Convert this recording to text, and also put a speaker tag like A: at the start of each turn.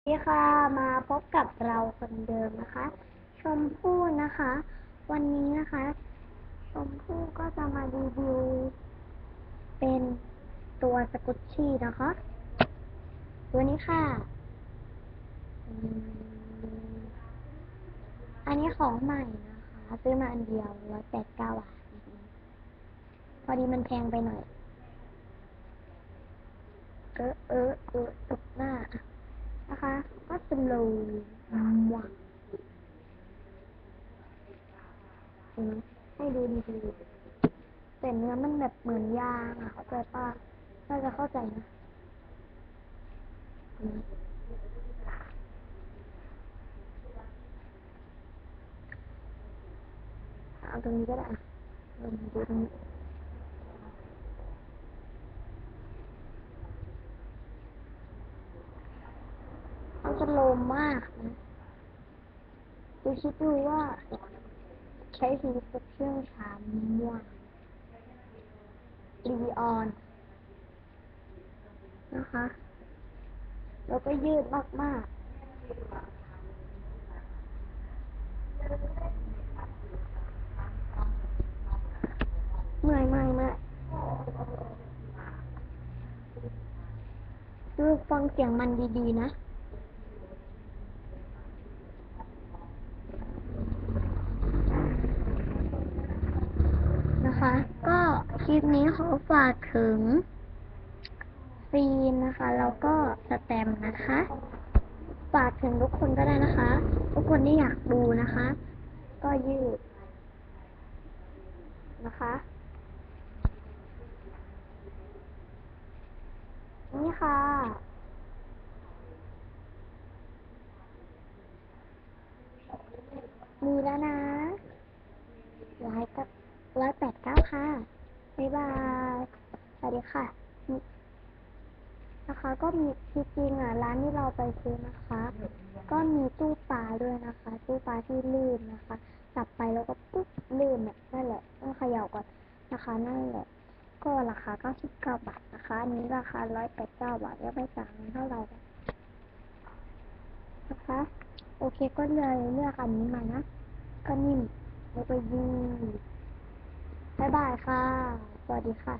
A: สวัสดีค่ะ มาพบกับเราคนเดิมนะคะ ชมพู่นะคะ วันนี้นะคะ ชมพู่ก็จะมารีวิว เป็นตัวสกุชชี่นะคะ ตัวนี้ค่ะ อันนี้ของใหม่นะคะ ซื้อมาอันเดียวร้อยแปดเก้าบาทพอดีมันแพงไปหน่อย เออเออเออตกหน้า ก็จะโลมวให้ดูดีๆแต่เนื้อมันแบบเหมือนยางอะ เข้าใจป่ะน่าจะเข้าใจนะเอาตรงนี้ก็ได้ลงดูตรงนี้ มัน จะโลมมากนะดูคิดดูว่าใช้ชีวิตกับเครื่องชามม่วงรีออน นะคะ แล้วก็ยืดมาก ๆเมื่อยเมื่อยเมื่อยดูฟังเสียงมันดี ๆ นะ นะคะ ก็คลิปนี้ขอฝากถึงฟีนนะคะ แล้วก็สแตมนะคะ ฝากถึงทุกคนก็ได้นะคะ ทุกคนที่อยากดูนะคะ ก็ยืดนะคะ นี่ค่ะมีแล้วนะร้อยกับร้อยแปด เก้าค่ะ บ๊ายบาย สวัสดีค่ะ นะคะก็มีจริงๆอะร้านที่เราไปซื้อนะคะ ก็มีตู้ปลาด้วยนะคะ ตู้ปลาที่ลื่นนะคะ จับไปแล้วก็ปุ๊บลื่นเนี่ยนั่นแหละต้องเขย่าก่อนนะคะนั่นแหละก็ราคา 99 บาทนะคะ อันนี้ราคา 189 บาทก็ไม่ต่างกันเท่าไหร่นะคะ โอเคก็เลยเลือกอันนี้มานะ ก็นิ่มแล้วก็ยืด บ๊ายบายค่ะ สวัสดีค่ะ